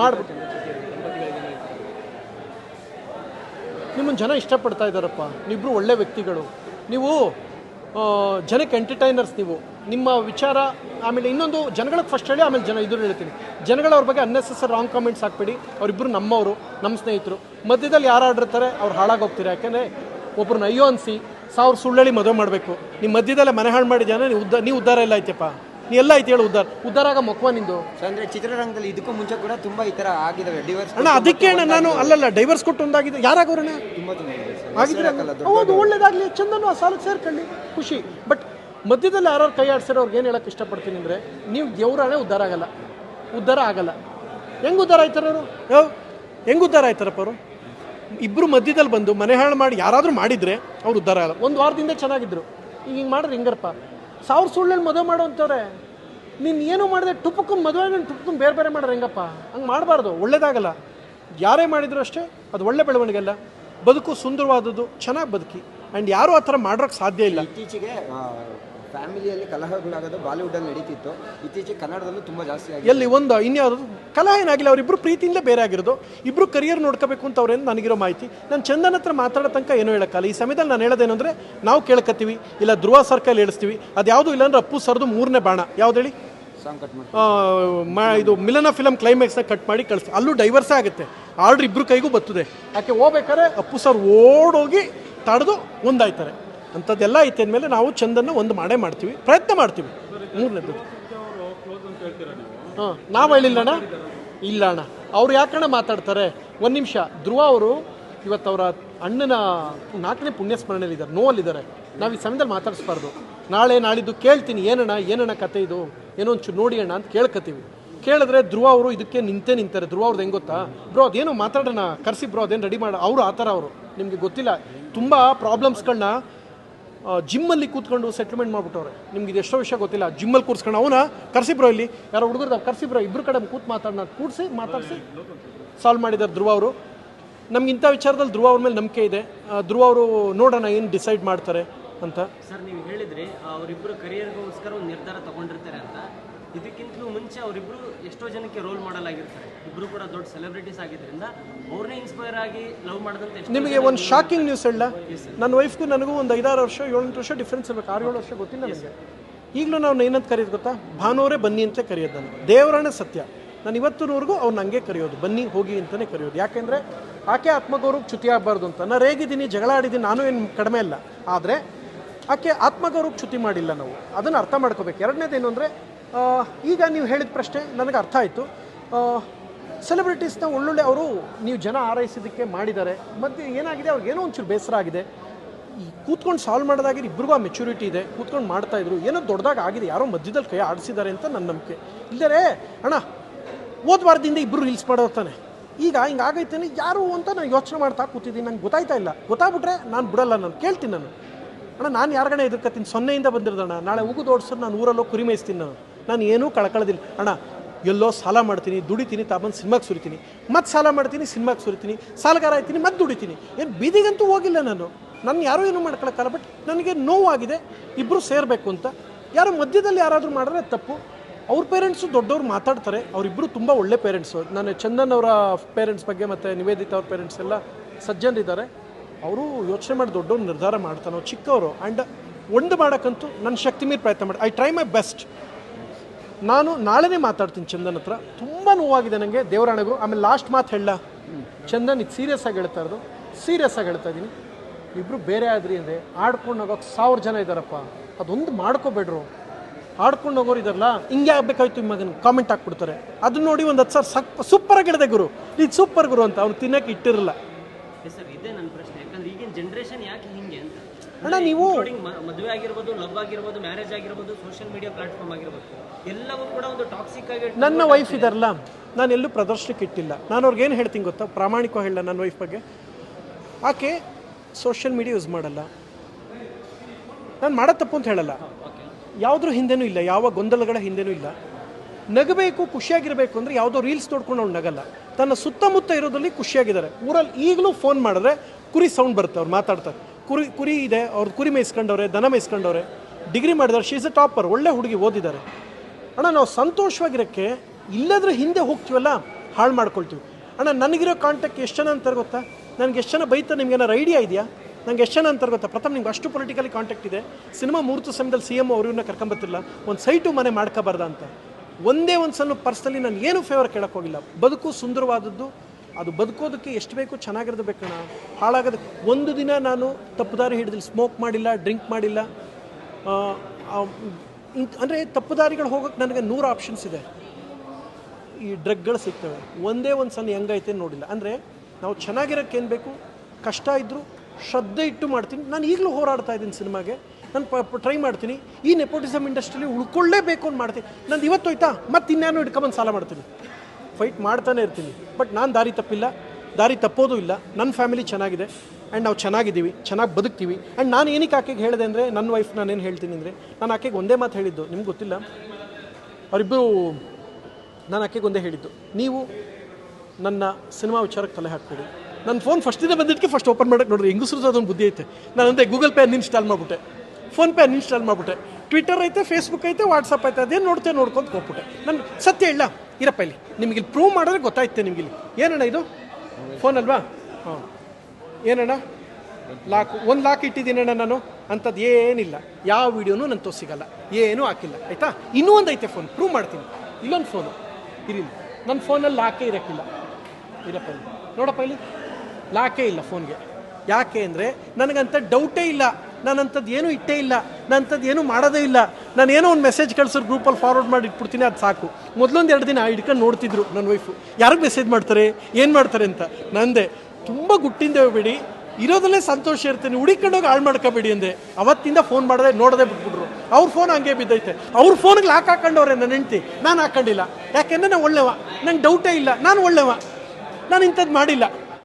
ಮಾಡ್ಬಿಟ್ಟು. ನಿಮ್ಮನ್ನು ಜನ ಇಷ್ಟಪಡ್ತಾ ಇದ್ದಾರಪ್ಪ. ನೀವಿಬ್ರು ಒಳ್ಳೆ ವ್ಯಕ್ತಿಗಳು. ನೀವು ಜನಕ್ಕೆ ಎಂಟರ್ಟೈನರ್ಸ್ ನೀವು. ನಿಮ್ಮ ವಿಚಾರ, ಆಮೇಲೆ ಇನ್ನೊಂದು ಜನಗಳಿಗೆ ಫಸ್ಟ್ ಹೇಳಿ, ಆಮೇಲೆ ಜನ ಇದ್ರು ಹೇಳ್ತೀನಿ. ಜನಗಳ ಅವ್ರ ಬಗ್ಗೆ ಅನ್ನೆಸೆಸರಿ ರಾಂಗ್ ಕಾಮೆಂಟ್ಸ್ ಹಾಕ್ಬೇಡಿ. ಅವರಿಬ್ಬರು ನಮ್ಮವರು, ನಮ್ಮ ಸ್ನೇಹಿತರು. ಮಧ್ಯದಲ್ಲಿ ಯಾರು ಆಡಿರ್ತಾರೆ ಅವ್ರು ಹಾಳಾಗಿ ಹೋಗ್ತೀರಾ? ಯಾಕೆಂದರೆ ಒಬ್ರನ್ನ ಅಯ್ಯೋ ಅನಿಸಿ, ಸಾವಿರ ಸುಳ್ಳಳಿ ಮದುವೆ ಮಾಡಬೇಕು. ನಿಮ್ಮ ಮಧ್ಯದಲ್ಲೇ ಮನೆ ಹಾಳು ಮಾಡಿದ್ಯಾನೆ ನೀವು ಉದ್ದ, ನೀವು ಉದ್ಧಾರ ಇಲ್ಲ ಐತೆಪ್ಪ ನೀ ಎಲ್ಲ ಐತಿ ಹೇಳು ಉದ್ದಾರ. ಉದ್ದಾರ ಆಗ ಮಕ್ವ ನಿಂದು? ಅಂದ್ರೆ ಚಿತ್ರರಂಗದಲ್ಲಿ ಇದಕ್ಕೂ ಮುಂಚೆ ಕೂಡ ತುಂಬಾ ಈ ತರ ಆಗಿದಾವೆ. ಡೈವರ್ಸ್ ಅಣ್ಣ ಅದಕ್ಕೆ ಅಣ್ಣ ನಾನು ಅಲ್ಲಲ್ಲ ಡೈವರ್ಸ್ ಕೊಟ್ಟು ಒಂದಾಗಿದೆ. ಯಾರಾಗೋರಣ್ಣ? ತುಂಬಾ ಆಗಿದ್ರೆ ಹೌದು ಒಳ್ಳೇದಾಗ್ಲಿ ಚಂದನು ಆ ಸಾಲಕ್ಕೆ ಸೇರ್ಕೊಳ್ಳಿ. ಖುಷಿ. ಬಟ್ ಮಧ್ಯದಲ್ಲಿ ಯಾರು ಕೈ ಆಡ್ಸಿರೋ ಅವ್ರಿಗೆ ಏನು ಹೇಳಕ್ಕೆ ಇಷ್ಟಪಡ್ತೀನಿ ಅಂದರೆ ನೀವು ದೇವ್ರಾಣೆ ಉದ್ಧಾರ ಆಗಲ್ಲ. ಉದ್ಧಾರ ಆಗಲ್ಲ. ಹೆಂಗ್ ಉದ್ಧಾರ ಆಯ್ತಾರ ಅವರು? ಯಾವ ಹೆಂಗೆ ಉದ್ಧಾರ ಆಯ್ತಾರಪ್ಪ ಅವರು? ಇಬ್ಬರು ಮಧ್ಯದಲ್ಲಿ ಬಂದು ಮನೆ ಹಾಳು ಮಾಡಿ ಯಾರಾದರೂ ಮಾಡಿದರೆ ಅವ್ರು ಉದ್ಧಾರ ಆಗಲ್ಲ. ಒಂದು ವಾರದಿಂದ ಚೆನ್ನಾಗಿದ್ರು. ಈಗ ಹಿಂಗೆ ಮಾಡಿದ್ರೆ ಹಿಂಗರಪ್ಪ? ಸಾವಿರ ಸುಳ್ಳಲ್ಲಿ ಮದುವೆ ಮಾಡೋ ಅಂತವ್ರೆ ನೀನು ಏನು ಮಾಡಿದೆ? ಟುಪ್ಪಕ್ಕೂ ಮದುವೆ ಟುಪ್ಪಕ್ಕೂ ಬೇರೆ ಬೇರೆ ಮಾಡೋರು ಹೆಂಗಪ್ಪ? ಹಂಗೆ ಮಾಡಬಾರ್ದು, ಒಳ್ಳೇದಾಗಲ್ಲ. ಯಾರೇ ಮಾಡಿದ್ರು ಅಷ್ಟೇ, ಅದು ಒಳ್ಳೆ ಬೆಳವಣಿಗೆ ಅಲ್ಲ ಬದುಕು ಸುಂದರವಾದದ್ದು, ಚೆನ್ನಾಗಿ ಬದುಕಿ. ಆ್ಯಂಡ್ ಯಾರೂ ಆ ಥರ ಮಾಡೋಕ್ಕೆ ಸಾಧ್ಯ ಇಲ್ಲ. ಇತ್ತೀಚೆಗೆ ಫ್ಯಾಮಿಲಿಯಲ್ಲಿ ಕಲಹಗಳಾಗೋದು ಬಾಲಿವುಡ್ ಅಲ್ಲಿ ನಡೀತಿತ್ತು. ಇತ್ತೀಚೆಗೆ ಕನ್ನಡದಲ್ಲೂ ತುಂಬಾ ಜಾಸ್ತಿ ಆಗಿದೆ. ಎಲ್ಲಿ ಒಂದು ಇನ್ಯಾವುದು ಕಲಹ ಏನಾಗಿಲ್ಲ ಅವರಿಬ್ಬರು ಪ್ರೀತಿಯಿಂದ ಬೇರೆ ಆಗಿರೋದು. ಇಬ್ಬರು ಕರಿಯರ್ ನೋಡ್ಕೋಬೇಕು ಅಂತ ಅವ್ರೇನು ನನಗಿರೋ ಮಾಹಿತಿ. ನಾನು ಚಂದನ ಹತ್ರ ಮಾತಾಡೋ ತನಕ ಏನು ಹೇಳೋಕ್ಕಲ್ಲ ಈ ಸಮಯದಲ್ಲಿ ನಾನು ಹೇಳೋದೇನು ಅಂದರೆ ನಾವು ಕೇಳ್ಕತ್ತೀವಿ ಇಲ್ಲ ಧ್ರುವ ಸರ್ಕಲ್ ಹೇಳಿಸ್ತೀವಿ ಅದು ಯಾವುದು ಇಲ್ಲಾಂದ್ರೆ ಅಪ್ಪು ಸರ್ದು ಮೂರನೇ ಬಾಣ. ಯಾವ್ದು ಹೇಳಿ? ಇದು ಮಿಲನ ಫಿಲಮ್ ಕ್ಲೈಮ್ಯಾಕ್ಸ್ನ ಕಟ್ ಮಾಡಿ ಕಳಿಸ್ತೀವಿ. ಅಲ್ಲೂ ಡೈವರ್ಸೇ ಆಗುತ್ತೆ. ಆರ್ಡ್ರ್ ಇಬ್ಬರು ಕೈಗೂ ಬರ್ತದೆ. ಯಾಕೆ ಹೋಗ್ಬೇಕಾದ್ರೆ ಅಪ್ಪು ಸರ್ ಓಡೋಗಿ ತಡೆದು ಒಂದಾಯ್ತಾರೆ. ಅಂಥದ್ದೆಲ್ಲ ಐತೆ ಅಂದಮೇಲೆ ನಾವು ಚಂದನ್ನು ಒಂದು ಮಾಡೇ ಮಾಡ್ತೀವಿ, ಪ್ರಯತ್ನ ಮಾಡ್ತೀವಿ. ಮೂರನೇದು ಹಾಂ, ನಾವು ಹೇಳಿಲ್ಲಣ್ಣ ಇಲ್ಲ ಅಣ್ಣ. ಅವ್ರು ಯಾಕಣ್ಣ ಮಾತಾಡ್ತಾರೆ? ಒಂದು ನಿಮಿಷ. ಧ್ರುವ ಅವರು ಇವತ್ತು ಅವರ ಅಣ್ಣನ ನಾಲ್ಕನೇ ಪುಣ್ಯ ಸ್ಮರಣೆಯಲ್ಲಿದ್ದಾರೆ ನೋವಲ್ಲಿದ್ದಾರೆ ನಾವು ಈ ಸಮಯದಲ್ಲಿ ಮಾತಾಡಿಸ್ಬಾರ್ದು. ನಾಳೆ ನಾಳಿದ್ದು ಕೇಳ್ತೀನಿ, ಏನಣ್ಣ ಏನಣ್ಣ ಕತೆ ಇದು? ಏನೋ ಒಂಚೂರು ನೋಡಿ ಅಣ್ಣ ಅಂತ ಕೇಳ್ಕತ್ತೀವಿ. ಕೇಳಿದ್ರೆ ಧ್ರುವ ಅವರು ಇದಕ್ಕೆ ನಿಂತೆ ನಿಂತಾರೆ. ಧ್ರುವ ಅವ್ರದ್ದು ಹೆಂಗೆ ಗೊತ್ತಾ? ಬ್ರೋ, ಅದೇನೋ ಮಾತಾಡೋಣ, ಕರೆಸಿ ಬ್ರೋ, ಅದೇನು ರೆಡಿ ಮಾಡ ಅವರು ಆ ಥರ ಅವರು. ನಿಮಗೆ ಗೊತ್ತಿಲ್ಲ. ತುಂಬ ಪ್ರಾಬ್ಲಮ್ಸ್ಗಳನ್ನ ಜಿಮ್ಮಲ್ಲಿ ಕೂತ್ಕೊಂಡು ಸೆಟ್ಲ್ಮೆಂಟ್ ಮಾಡ್ಬಿಟ್ಟವ್ರೆ. ನಿಮ್ಗೆ ಇದು ಎಷ್ಟೋ ವಿಷಯ ಗೊತ್ತಿಲ್ಲ. ಜಿಮ್ಮಲ್ಲಿ ಕೂರಿಸ್ಕೊಂಡು ಅವನ ಕರ್ಸಿಬ್ರೋ ಇಲ್ಲಿ. ಯಾರೋ ಹುಡುಗರು ಕರ್ಸಿಬ್ರೋ ಇಬ್ಬರು ಕಡೆ ಕೂತ್ ಮಾತಾಡೋಣ ಕೂಡಿಸಿ ಮಾತಾಡಿಸಿ. ಸಾಲ್ವ್ ಮಾಡಿದ್ದಾರೆ ಧ್ರುವ ಅವರು. ನಮ್ಗೆ ಇಂಥ ವಿಚಾರದಲ್ಲಿ ಧ್ರುವ ಅವ್ರ ಮೇಲೆ ನಂಬಿಕೆ ಇದೆ. ಧ್ರುವ ಅವರು ನೋಡೋಣ ಏನು ಡಿಸೈಡ್ ಮಾಡ್ತಾರೆ ಅಂತ. ಸರ್, ನೀವು ಹೇಳಿದ್ರಿ ಅವರಿಬ್ಬರು ಕರಿಯರ್ಗೋಸ್ಕರ ಒಂದು ನಿರ್ಧಾರ ತಗೊಂಡಿರ್ತಾರೆ ಅಂತ. ಇದಕ್ಕಿಂತಲೂ ಮುಂಚೆ ಅವರಿಬ್ಬರು ಎಷ್ಟೋ ಜನಕ್ಕೆ ರೋಲ್ ಮಾಡಲ್ ಆಗಿರ್ತಾರೆ. ಇಬ್ಬರು ಕೂಡ ದೊಡ್ಡ ಸೆಲೆಬ್ರಿಟೀಸ್ ಆಗಿದ್ದರಿಂದ ಅವ್ರನ್ನೇ ಇನ್ಸ್ಪೈರ್ ಆಗಿ ಲವ್ ಮಾಡಿದಂತ ನಿಮಗೆ ಒಂದು ಶಾಕಿಂಗ್ ನ್ಯೂಸ್ ಹೇಳ. ನನ್ನ ವೈಫ್ಗೂ ನನಗೂ ಒಂದು ಐದಾರು ವರ್ಷ ಏಳೆಂಟು ವರ್ಷ ಡಿಫ್ರೆನ್ಸ್ ಇರಬೇಕು. ಆರು ಏಳು ವರ್ಷ ಗೊತ್ತಿಲ್ಲ ನನಗೆ. ಈಗಲೂ ನಾವು ಏನಂತ ಕರೆಯೋದು ಗೊತ್ತಾ? ಭಾನುವರೇ ಬನ್ನಿ ಅಂತ ಕರೆಯೋದು ನಾನು. ದೇವರಾಣ ಸತ್ಯ. ನಾನು ಇವತ್ತಿನವರೆಗೂ ಅವ್ನು ಹಂಗೆ ಕರೆಯೋದು. ಬನ್ನಿ ಹೋಗಿ ಅಂತಲೇ ಕರೆಯೋದು. ಯಾಕೆಂದರೆ ಆಕೆ ಆತ್ಮಗೌರವ ಚ್ಯುತಿ ಆಗಬಾರ್ದು ಅಂತ. ನಾನು ರೇಗಿದ್ದೀನಿ ಜಗಳ ಆಡಿದ್ದೀನಿ ನಾನು ಏನು ಕಡಿಮೆ ಇಲ್ಲ ಆದರೆ ಆಕೆ ಆತ್ಮಗೌರವ ಚ್ಯುತಿ ಮಾಡಿಲ್ಲ ನಾವು. ಅದನ್ನು ಅರ್ಥ ಮಾಡ್ಕೋಬೇಕು. ಎರಡನೇದೇನು ಅಂದರೆ ಈಗ ನೀವು ಹೇಳಿದ ಪ್ರಶ್ನೆ ನನಗೆ ಅರ್ಥ ಆಯಿತು. ಸೆಲೆಬ್ರಿಟೀಸ್ನ ಒಳ್ಳೊಳ್ಳೆ ಅವರು ನೀವು ಜನ ಆರೈಸಿದ್ದಕ್ಕೆ ಮಾಡಿದ್ದಾರೆ. ಮತ್ತು ಏನಾಗಿದೆ? ಅವ್ರಿಗೆ ಏನೋ ಒಂಚೂರು ಬೇಸರ ಆಗಿದೆ. ಈ ಕೂತ್ಕೊಂಡು ಸಾಲ್ವ್ ಮಾಡೋದಾಗಿರೋ ಇಬ್ಬರಿಗೂ ಆ ಮೆಚುರಿಟಿ ಇದೆ. ಕೂತ್ಕೊಂಡು ಮಾಡ್ತಾ ಇದ್ರು. ಏನೋ ದೊಡ್ಡದಾಗ ಆಗಿದೆ. ಯಾರೋ ಮಧ್ಯದಲ್ಲಿ ಕೈ ಆಡಿಸಿದ್ದಾರೆ ಅಂತ ನನ್ನ ನಂಬಿಕೆ. ಇಲ್ಲದೇ ಅಣ್ಣ, ಹೋದ ವಾರದಿಂದ ಇಬ್ಬರು ರೀಲ್ಸ್ ಮಾಡೋರು ತಾನೆ. ಈಗ ಹಿಂಗೆ ಆಗೈತೇನೆ. ಯಾರು ಅಂತ ನಾನು ಯೋಚನೆ ಮಾಡ್ತಾ ಕೂತಿದ್ದೀನಿ. ನಂಗೆ ಗೊತ್ತಾಯ್ತಾ ಇಲ್ಲ. ಗೊತ್ತಾಗ್ಬಿಟ್ರೆ ನಾನು ಬಿಡಲ್ಲ ನಾನು. ಕೇಳ್ತೀನಿ ನಾನು. ಅಣ್ಣ, ನಾನು ಯಾರ್ಗಣ ಎದುರ್ಕತ್ತೀನಿ? ಸೊನ್ನೆಯಿಂದ ಬಂದಿರೋದಣ್ಣ ನಾಳೆ ಉಗು ಓಡಿಸೋದು ನಾನು ಊರಲ್ಲೋ ಕುರಿ ಮೇಯಿಸ್ತೀನಿ ನಾನು. ನಾನು ಏನೂ ಕಳ್ಕೊಳ್ಳೋದಿಲ್ಲ ಅಣ್ಣ, ಎಲ್ಲೋ ಸಾಲ ಮಾಡ್ತೀನಿ, ದುಡಿತೀನಿ ತಾಬಂದು ಸಿನಿಮಾಗೆ ಸುರಿತೀನಿ. ಮತ್ತೆ ಸಾಲ ಮಾಡ್ತೀನಿ, ಸಿನಿಮಾಗೆ ಸುರಿತೀನಿ. ಸಾಲಗಾರ ಆಯ್ತೀನಿ, ಮತ್ತೆ ದುಡಿತೀನಿ. ಏನು ಬೀದಿಗಂತೂ ಹೋಗಿಲ್ಲ ನಾನು. ನನ್ನ ಯಾರೂ ಏನೂ ಮಾಡ್ಕೊಳಕ್ಕಲ್ಲ ಬಟ್ ನನಗೆ ನೋವಾಗಿದೆ. ಇಬ್ಬರು ಸೇರಬೇಕು ಅಂತ. ಯಾರು ಮಧ್ಯದಲ್ಲಿ ಯಾರಾದರೂ ಮಾಡಿದ್ರೆ ತಪ್ಪು. ಅವ್ರ ಪೇರೆಂಟ್ಸು ದೊಡ್ಡವ್ರು ಮಾತಾಡ್ತಾರೆ. ಅವರಿಬ್ಬರು ತುಂಬ ಒಳ್ಳೆ ಪೇರೆಂಟ್ಸು ನಾನು ಚಂದನ್ ಅವರ ಪೇರೆಂಟ್ಸ್ ಬಗ್ಗೆ ಮತ್ತು ನಿವೇದಿತ ಅವ್ರ ಪೇರೆಂಟ್ಸ್ ಎಲ್ಲ ಸಜ್ಜನರಿದ್ದಾರೆ ಅವರು ಯೋಚನೆ ಮಾಡಿ ದೊಡ್ಡವ್ರು ನಿರ್ಧಾರ ಮಾಡ್ತಾನೆ ಚಿಕ್ಕವರು. ಆ್ಯಂಡ್ ಒಂದು ಮಾಡೋಕ್ಕಂತೂ ನನ್ನ ಶಕ್ತಿ ಮೀರಿ ಪ್ರಯತ್ನ ಮಾಡಿ ಐ ಟ್ರೈ ಮೈ ಬೆಸ್ಟ್ ನಾನು ನಾಳೆನೇ ಮಾತಾಡ್ತೀನಿ ಚಂದನ್ ಹತ್ರ. ತುಂಬ ನೋವಾಗಿದೆ ನನಗೆ ದೇವರಾಣೆಗೂ ಆಮೇಲೆ ಲಾಸ್ಟ್ ಮಾತು ಹೇಳ. ಚಂದನ್ ಇದು ಸೀರಿಯಸ್ ಆಗಿ ಹೇಳ್ತಾ ಇರೋದು. ಸೀರಿಯಸ್ ಆಗಿ ಹೇಳ್ತಾ ಇದ್ದೀನಿ ಇಬ್ಬರು ಬೇರೆ ಆದ್ರಿ ಅಂದರೆ ಆಡ್ಕೊಂಡು ಹೋಗೋಕೆ ಸಾವಿರ ಜನ ಇದ್ದಾರಪ್ಪ ಅದೊಂದು ಮಾಡ್ಕೋಬೇಡ್ರು. ಆಡ್ಕೊಂಡು ಹೋಗೋರು ಇದಾರಲ್ಲ, ಹಿಂಗೆ ಆಗಬೇಕಾಯ್ತು ನಿಮ್ಮ ಮಗನ. ಕಾಮೆಂಟ್ ಹಾಕ್ಬಿಡ್ತಾರೆ. ಅದನ್ನ ನೋಡಿ ಒಂದು ಹತ್ತು ಸಾವಿರ ಸಕ್ ಸೂಪರ್ ಹೇಳಿದೆ ಗುರು. ಇದು ಸೂಪರ್ ಗುರು ಅಂತ. ಅವ್ನು ತಿನ್ನಕ್ಕೆ ಇಟ್ಟಿರಲ್ಲ. ಸರ್, ಇದೇ ನನ್ನ ಪ್ರಶ್ನೆ. ಯಾಕಂದ್ರೆ ಈಗಿನ ಜನ್ರೇಷನ್ ಯಾಕೆ ಹಿಂಗೆ ಅಂತ? ಅಣ್ಣ ನೀವು ಮದುವೆ ಆಗಿರ್ಬೋದು ಲವ್ ಆಗಿರ್ಬೋದು ಮ್ಯಾರೇಜ್ ಆಗಿರ್ಬೋದು ಸೋಷಿಯಲ್ ಮೀಡಿಯಾ ಪ್ಲಾಟ್ಫಾರ್ಮ್ ಆಗಿರ್ಬೋದು ಎಲ್ಲವೂ ಕೂಡ ಒಂದು ಟಾಕ್ಸಿಕ್ ಆಗಿ ನನ್ನ ವೈಫ್ ಇದಾರಲ್ಲ ನಾನು ಎಲ್ಲೂ ಪ್ರದರ್ಶನಕ್ಕೆ ಇಟ್ಟಿಲ್ಲ. ನಾನು ಅವ್ರಿಗೆ ಏನು ಹೇಳ್ತೀನಿ ಗೊತ್ತಾ? ಪ್ರಾಮಾಣಿಕವಾಗಿ ಹೇಳಲ್ಲ ನನ್ನ ವೈಫ್ ಬಗ್ಗೆ. ಆಕೆ ಸೋಷಿಯಲ್ ಮೀಡಿಯಾ ಯೂಸ್ ಮಾಡಲ್ಲ. ನಾನು ಮಾಡೋ ತಪ್ಪು ಅಂತ ಹೇಳಲ್ಲ. ಯಾವುದ್ರ ಹಿಂದೆನೂ ಇಲ್ಲ ಯಾವ ಗೊಂದಲಗಳ ಹಿಂದೆನೂ ಇಲ್ಲ. ನಗಬೇಕು ಖುಷಿಯಾಗಿರಬೇಕು ಅಂದರೆ ಯಾವುದೋ ರೀಲ್ಸ್ ನೋಡ್ಕೊಂಡು ಅವ್ನು ನಗಲ್ಲ. ತನ್ನ ಸುತ್ತಮುತ್ತ ಇರೋದ್ರಲ್ಲಿ ಖುಷಿಯಾಗಿದ್ದಾರೆ. ಊರಲ್ಲಿ ಈಗಲೂ ಫೋನ್ ಮಾಡಿದ್ರೆ ಕುರಿ ಸೌಂಡ್ ಬರುತ್ತೆ ಅವ್ರು ಮಾತಾಡ್ತಾರೆ. ಕುರಿ ಕುರಿ ಇದೆ, ಅವ್ರು ಕುರಿ ಮೇಯಿಸ್ಕೊಂಡವ್ರೆ, ದನ ಮೇಯಿಸ್ಕೊಂಡವ್ರೆ, ಡಿಗ್ರಿ ಮಾಡಿದಾರೆ ಶೀಸ್ ಅ ಟಾಪರ್ ಒಳ್ಳೆ ಹುಡುಗಿ ಓದಿದ್ದಾರೆ. ಅಣ್ಣ, ನಾವು ಸಂತೋಷವಾಗಿರೋಕ್ಕೆ ಇಲ್ಲದ್ರೆ ಹಿಂದೆ ಹೋಗ್ತೀವಲ್ಲ, ಹಾಳು ಮಾಡ್ಕೊಳ್ತೀವಿ. ಅಣ್ಣ, ನನಗಿರೋ ಕಾಂಟ್ಯಾಕ್ಟ್ ಎಷ್ಟು ಜನ ಅಂತಾರೆ ಗೊತ್ತಾ? ನನಗೆ ಎಷ್ಟು ಜನ ಬೈತಾ ನಿಮ್ಗೆ ಏನಾರು ಐಡಿಯಾ ಇದೆಯಾ? ನಂಗೆ ಎಷ್ಟು ಜನ ಅಂತಾರೆ ಗೊತ್ತಾ? ಪ್ರಥಮ ನಿಮ್ಗೆ ಅಷ್ಟು ಪೊಲಿಟಿಕಲಿ ಕಾಂಟ್ಯಾಕ್ಟ್ ಇದೆ. ಸಿನಿಮಾ ಮೂರ್ತು ಸಮಯದಲ್ಲಿ ಸಿ ಎಂ ಅವ್ರನ್ನ ಕರ್ಕೊಂಬತ್ತಿಲ್ಲ. ಒಂದು ಸೈಟು ಮನೆ ಮಾಡ್ಕೋಬಾರ್ದ ಅಂತ. ಒಂದೇ ಒಂದು ಸಣ್ಣ ಪರ್ಸ್ನಲ್ಲಿ ನಾನು ಏನು ಫೇವರ್ ಕೇಳೋಕ್ಕೋಗಿಲ್ಲ ಬದುಕು ಸುಂದರವಾದದ್ದು ಅದು ಬದುಕೋದಕ್ಕೆ ಎಷ್ಟು ಬೇಕು ಚೆನ್ನಾಗಿರೋದು ಬೇಕಣ್ಣ. ಹಾಳಾಗೋದು ಒಂದು ದಿನ ನಾನು ತಪ್ಪುದಾರಿ ಹಿಡಿದಿಲ್ಲ ಸ್ಮೋಕ್ ಮಾಡಿಲ್ಲ ಡ್ರಿಂಕ್ ಮಾಡಿಲ್ಲ. ಅಂದರೆ ತಪ್ಪುದಾರಿಗಳು ಹೋಗೋಕ್ಕೆ ನನಗೆ ನೂರು ಆಪ್ಷನ್ಸ್ ಇದೆ. ಈ ಡ್ರಗ್ಗಳು ಸಿಗ್ತವೆ. ಒಂದೇ ಒಂದು ಸಣ್ಣ ಹೆಂಗೈತೆ ನೋಡಿಲ್ಲ. ಅಂದರೆ ನಾವು ಚೆನ್ನಾಗಿರೋಕ್ಕೆ ಏನು ಬೇಕು? ಕಷ್ಟ ಇದ್ದರೂ ಶ್ರದ್ಧೆ ಇಟ್ಟು ಮಾಡ್ತೀನಿ. ನಾನು ಈಗಲೂ ಹೋರಾಡ್ತಾ ಇದ್ದೀನಿ ಸಿನಿಮಾಗೆ. ನಾನು ಟ್ರೈ ಮಾಡ್ತೀನಿ. ಈ ನೆಪೋಟಿಸಮ್ ಇಂಡಸ್ಟ್ರಿಲಿ ಉಳ್ಕೊಳ್ಳೇಬೇಕು ಅಂತ ಮಾಡ್ತೀನಿ. ನಂದು ಇವತ್ತು ಹೋಯ್ತಾ? ಮತ್ತೆ ಇನ್ನೇನು ಇಟ್ಕೊಂಬಂದು ಸಾಲ ಮಾಡ್ತೀನಿ. ಫೈಟ್ ಮಾಡ್ತಾನೆ ಇರ್ತೀನಿ. ಬಟ್ ನಾನು ದಾರಿ ತಪ್ಪಿಲ್ಲ. ದಾರಿ ತಪ್ಪೋದು ಇಲ್ಲ. ನನ್ನ ಫ್ಯಾಮಿಲಿ ಚೆನ್ನಾಗಿದೆ. ಆ್ಯಂಡ್ ನಾವು ಚೆನ್ನಾಗಿದ್ದೀವಿ. ಚೆನ್ನಾಗಿ ಬದುಕ್ತೀವಿ. ಆ್ಯಂಡ್ ನಾನು ಏನಕ್ಕೆ ಆಕೆಗೆ ಹೇಳಿದೆ ಅಂದರೆ ನನ್ನ ವೈಫ್ ನಾನೇನು ಹೇಳ್ತೀನಿ ಅಂದರೆ, ನಾನು ಆಕೆಗೆ ಒಂದೇ ಮಾತು ಹೇಳಿದ್ದು. ನಿಮ್ಗೆ ಗೊತ್ತಿಲ್ಲ? ಅವರಿಬ್ಬರು ನಾನು ಆಕೆಗೆ ಒಂದೇ ಹೇಳಿದ್ದು. ನೀವು ನನ್ನ ಸಿನಿಮಾ ವಿಚಾರಕ್ಕೆ ತಲೆ ಹಾಕ್ತೀವಿ ನನ್ನ ಫೋನ್ ಫಸ್ಟಿಂದ ಬಂದಿದ್ದಕ್ಕೆ ಫಸ್ಟ್ ಓಪನ್ ಮಾಡೋಕ್ಕೆ ನೋಡ್ರಿ. ಹೆಂಗಸ್ರದ್ದು ಅದೊಂದು ಬುದ್ಧಿ ಐತೆ. ನಾನು ಅಂತೆ ಗೂಗಲ್ ಪೇ ಅನ್ಇನ್ಸ್ಟಾಲ್ ಮಾಡಿಬಿಟ್ಟೆ. ಫೋನ್ಪೇ ಅನ್ಇನ್ಸ್ಟಾಲ್ ಮಾಡಿಬಿಟ್ಟೆ. ಟ್ವಿಟರ್ ಐತೆ ಫೇಸ್ಬುಕ್ ಐತೆ ವಾಟ್ಸಪ್ ಐತೆ, ಅದೇನು ನೋಡ್ತೇ ನೋಡ್ಕೊಂತ ಹೋಗ್ಬಿಟ್ಟೆ. ನಾನು ಸತ್ಯ ಇಲ್ಲ ಇರಪ್ಪ ಇಲ್ಲಿ. ನಿಮಗೆ ಇಲ್ಲಿ ಪ್ರೂವ್ ಮಾಡಿದ್ರೆ ಗೊತ್ತಾಯ್ತೆ ನಿಮ್ಗೆ ಇಲ್ಲಿ. ಏನಣ್ಣ ಇದು? ಫೋನ್ ಅಲ್ವಾ? ಹಾಂ. ಏನಣ್ಣ? ಲಾಕ್, ಒಂದು ಲಾಕ್ ಇಟ್ಟಿದ್ದೀನಣ್ಣ ನಾನು. ಅಂಥದ್ದು ಏನಿಲ್ಲ. ಯಾವ ವೀಡಿಯೋನೂ ನನ್ನ ತೋರಿಸಿಗಲ್ಲ ಸಿಗಲ್ಲ. ಏನೂ ಹಾಕಿಲ್ಲ. ಆಯಿತಾ? ಇನ್ನೂ ಒಂದು ಐತೆ ಫೋನ್ ಪ್ರೂವ್ ಮಾಡ್ತೀನಿ. ಇಲ್ಲೊಂದು ಫೋನು ಇರಲಿಲ್ಲ ನನ್ನ ಫೋನಲ್ಲಿ ಲಾಕೇ ಇರೋಕ್ಕಿಲ್ಲ. ಇರಪ್ಪ ಇಲ್ಲಿ. ನೋಡಪ್ಪ ಇಲ್ಲಿ. ಲಾಕೇ ಇಲ್ಲ ಫೋನ್ಗೆ ಯಾಕೆ ಅಂದರೆ, ನನಗಂತ ಡೌಟೇ ಇಲ್ಲ. ನಾನಂಥದ್ದು ಏನೂ ಇಟ್ಟೇ ಇಲ್ಲ, ನಾನಂಥದ್ದು ಏನೂ ಮಾಡೋದೇ ಇಲ್ಲ. ನಾನು ಏನೋ ಒಂದು ಮೆಸೇಜ್ ಕಳ್ಸೋರು ಗ್ರೂಪಲ್ಲಿ ಫಾರ್ವರ್ಡ್ ಮಾಡಿ ಇಟ್ಬಿಡ್ತೀನಿ, ಅದು ಸಾಕು. ಮೊದಲೊಂದು ಎರಡು ದಿನ ಹಿಡ್ಕೊಂಡು ನೋಡ್ತಿದ್ರು ನನ್ನ ವೈಫು ಯಾರಿಗೆ ಮೆಸೇಜ್ ಮಾಡ್ತಾರೆ, ಏನು ಮಾಡ್ತಾರೆ ಅಂತ? ನಂದೆ, ತುಂಬ ಗುಟ್ಟಿಂದ ಬಿಡಿ ಇರೋದಲ್ಲೇ ಸಂತೋಷ ಇರ್ತೀನಿ ಹುಡುಕೊಂಡೋಗಿ ಹಾಳು ಮಾಡ್ಕೋಬೇಡಿ ಅಂದೆ. ಅವತ್ತಿಂದ ಫೋನ್ ಮಾಡದೆ ನೋಡದೆ ಬಿಟ್ಬಿಟ್ರು. ಅವ್ರ ಫೋನ್ ಹಂಗೆ ಬಿದ್ದೈತೆ. ಅವ್ರ ಫೋನ್ಗೆ ಲಾಕ್ ಹಾಕೊಂಡವ್ರೆ ನನ್ನ ಹೆಂಡ್ತಿ. ನಾನು ಹಾಕೊಂಡಿಲ್ಲ. ಯಾಕೆಂದರೆ ನಾನು ಒಳ್ಳೆವ. ನಂಗೆ ಡೌಟೇ ಇಲ್ಲ. ನಾನು ಒಳ್ಳೆವ. ನಾನು ಇಂಥದ್ದು ಮಾಡಿಲ್ಲ.